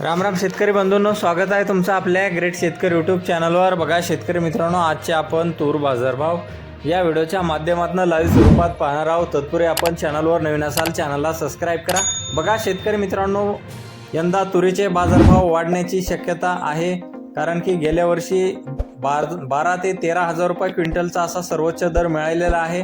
राम राम शेतकरी बंधूंनो स्वागत आहे तुमचं आपल्या ग्रेट शेतकरी यूट्यूब चॅनलवर बघा शेतकरी मित्रांनो आजचे आपण तूर बाजारभाव. या व्हिडिओच्या माध्यमातून लाईव्ह स्वरूपात पाहणार आहोत. तत्पूर्वी आपण चॅनलवर नवीन असाल चॅनलला सबस्क्राईब करा. बघा शेतकरी मित्रांनो यंदा तुरीचे बाजारभाव वाढण्याची शक्यता आहे. कारण की गेल्या वर्षी बार बारा ते तेरा हजार रुपये क्विंटलचा असा सर्वोच्च दर मिळालेला आहे.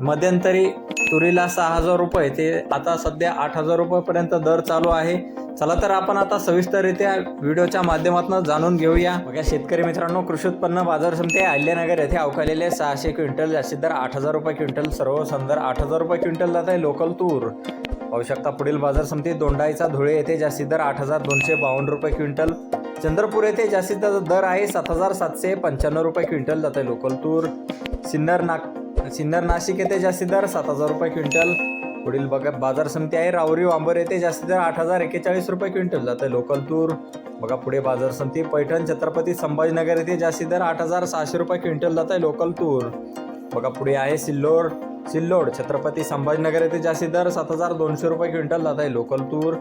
मध्यंतरी तुरीला सहा हजार रुपये. ते आता सध्या आठ हजार रुपयेपर्यंत दर चालू आहे. चला तर आपण आता सविस्तररित्या व्हिडिओच्या माध्यमातून जाणून घेऊया. बघा शेतकरी मित्रांनो कृषी उत्पन्न बाजार समिती अहिल्यानगर येथे अवकालेले सहाशे क्विंटल जास्तीत दर आठ हजार रुपये क्विंटल सर्व संदर आठ हजार रुपये क्विंटल जात आहे लोकल तूर. पाहू शकता पुढील बाजार समिती दोंडाईचा धुळे येथे जास्तीत दर आठ हजार दोनशे बावन्न रुपये क्विंटल चंद्रपूर येथे जास्तीत जास्त दर आहे सात हजार सातशे पंच्याण्णव रुपये क्विंटल जात आहे लोकल तूर. सिन्नर नाग सिन्नर नाशिक येथे जास्ती दर सात हजार रुपये क्विंटल. पुढील बघा बाजार समिती आहे. रावरी वांबर येथे जास्ती दर आठ हजार एक्केचाळीस रुपये क्विंटल. जात आहे लोकल तूर बघा पुढे बाजार समिती पैठण छत्रपती संभाजीनगर येथे जास्ती दर आठ हजार सहाशे रुपये क्विंटल जात आहे लोकल तूर बघा पुढे आहे सिल्लोड. सिल्लोड छत्रपती संभाजीनगर येथे जास्ती दर सात हजार दोनशे रुपये क्विंटल जात आहे लोकल तूर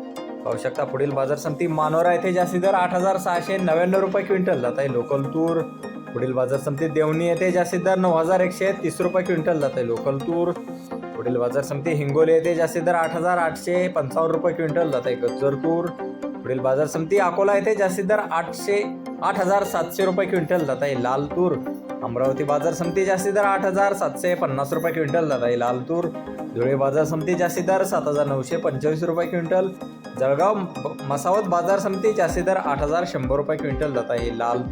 पाहू शकता पुढील बाजार समिती मानोरा येथे जास्ती दर आठ हजार सहाशे नव्याण्णव रुपये क्विंटल जात आहे लोकल तूर पुढील बाजार समिती देवणी येथे जास्तीत दर नऊ हजार एकशे तीस रुपये क्विंटल जात आहे लोकल तूर. पुढील बाजार समिती हिंगोली येथे जास्तीत दर आठ हजार आठशे पंचावन्न रुपये क्विंटल जाते गज्जर तूर. पुढील बाजार समिती अकोला येथे जास्तीत दर आठशे आठ हजार सातशे रुपये क्विंटल जात आहे लाल तूर. अमरावती बाजार समिती जास्तीत दर आठ हजार सातशे पन्नास रुपये क्विंटल जात आहे लाल तूर. धुळे बाजार समिती जास्तीत दर सात हजार नऊशे पंचवीस रुपये क्विंटल. जळगाव मसावत बाजार समिती जास्तीत दर आठ हजार शंभर रुपये क्विंटल जात आहे लाल